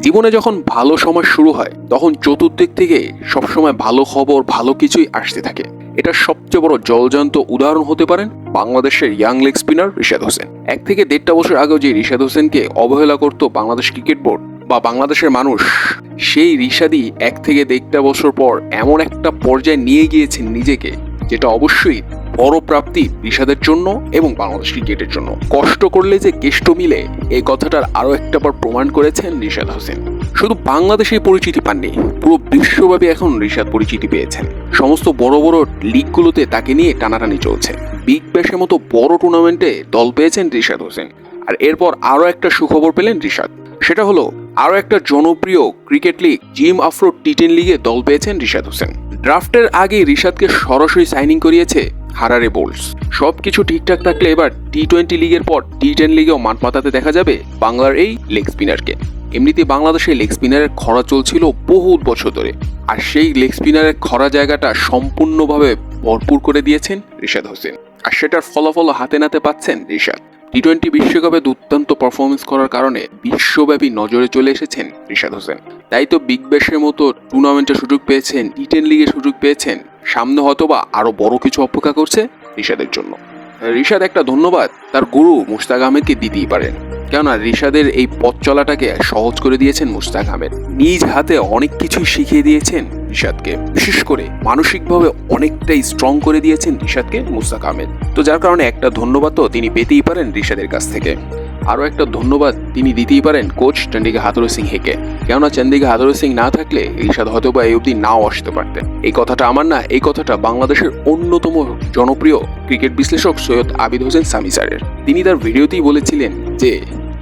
জীবনে যখন ভালো সময় শুরু হয়, তখন চতুর্দিক থেকে সবসময় ভালো খবর, ভালো কিছুই আসতে থাকে। এটা সবচেয়ে বড় জলজান্ত উদাহরণ হতে পারেন বাংলাদেশের young leg spinner Rishad Hossain. এক থেকে দেড়টা বছর আগেও যে রিশাদ হোসেনকে অবহেলা করত বাংলাদেশ ক্রিকেট বোর্ড বা বাংলাদেশের মানুষ, সেই রিশাদই এক থেকে দেড়টা বছর পর এমন একটা পর্যায়ে নিয়ে গিয়েছেন নিজেকে, যেটা অবশ্যই বড় প্রাপ্তি রিশাদের জন্য এবং বাংলাদেশ ক্রিকেটের জন্য। কষ্ট করলে যে কেষ্ট মিলে এই কথাটার আরও একটা বার প্রমাণ করেছেন রিশাদ হোসেন। শুধু বাংলাদেশে পরিচিতি পাননি, পুরো বিশ্বব্যাপী এখন রিশাদ পরিচিতি পেয়েছেন। সমস্ত বড় বড় লিগগুলোতে তাকে নিয়ে টানাটানি চলছে। বিগ ব্যাশের মতো বড় টুর্নামেন্টে দল পেয়েছেন রিশাদ হোসেন। আর এরপর আরও একটা সুখবর পেলেন রিশাদ। সেটা হলো, আরও একটা জনপ্রিয় cricket league Zim Afro T ten লিগে দল পেয়েছেন রিশাদ হোসেন। ড্রাফটের আগে রিশাদকে সরাসরি সাইনিং করিয়েছে হারারে বোল্টস সব কিছু ঠিকঠাক থাকলে এবার টি টোয়েন্টি লিগের পর টি টেন লিগেও মাঠ মাতাতে দেখা যাবে বাংলার এই লেগ স্পিনারকে এমনিতে বাংলাদেশে লেগ স্পিনারের খরা চলছিল বহুত বছর ধরে। আর সেই লেগ স্পিনারের খরা জায়গাটা সম্পূর্ণভাবে ভরপুর করে দিয়েছেন রিশাদ হোসেন। আর সেটার ফলাফল হাতে নাতে পাচ্ছেন রিশাদ। টি টোয়েন্টি বিশ্বকাপে দুর্দান্ত পারফরমেন্স করার কারণে বিশ্বব্যাপী নজরে চলে এসেছেন রিশাদ হোসেন। তাই তো বিগ ব্যাশের মতো টুর্নামেন্টে সুযোগ পেয়েছেন টি টেন লিগে সুযোগ পেয়েছেন সামনে হয়তোবা আরও বড় কিছু অপেক্ষা করছে রিশাদের জন্য। রিশাদ একটা ধন্যবাদ, তার গুরু মুস্তাক আহমেদকে দিতেই পারেন। কেননা রিশাদের এই পথ চলাটাকে সহজ করে দিয়েছেন মুস্তাক আহমেদ। নিজ হাতে অনেক কিছুই শিখিয়ে দিয়েছেন রিশাদকে। বিশেষ করে মানসিকভাবে অনেকটাই স্ট্রং করে দিয়েছেন রিশাদকে মুস্তাক আহমেদ। তো যার কারণে একটা ধন্যবাদ তো তিনি পেতেই পারেন রিশাদের কাছ থেকে। আরও একটা ধন্যবাদ তিনি দিতেই পারেন কোচ চন্ডিকা হাতুরু সিং হেকে কেননা চন্ডিকা হাতুরু সিং না থাকলে ইরশাদ হয়তো বা এই অবধি নাও আসতে পারতেন। এই কথাটা আমার না, এই কথাটা বাংলাদেশের অন্যতম জনপ্রিয় ক্রিকেট বিশ্লেষক সৈয়দ আবিদ হোসেন সামি স্যারের। তিনি তার ভিডিওতেই বলেছিলেন যে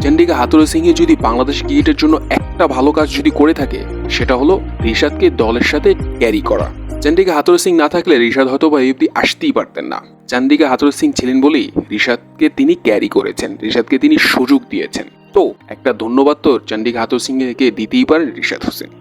চন্ডিকা হাতুরু সিংহে যদি বাংলাদেশ ক্রিকেটের জন্য একটা ভালো কাজ যদি করে থাকে, সেটা হলো রিশাদকে দলের সাথে ক্যারি করা। চন্ডিকা হাতুরু সিং না থাকলে রিশাদ হয়তো বা এই অবধি আসতেই পারতেন না। চান্দিকা হাতুরু সিং ছিলেন বলেই রিশাদকে তিনি ক্যারি করেছেন, রিশাদকে তিনি সুযোগ দিয়েছেন। তো, একটা ধন্যবাদ তো চন্ডিকা হাতুর সিংকে দিতেই পারেন রিশাদ হোসেন।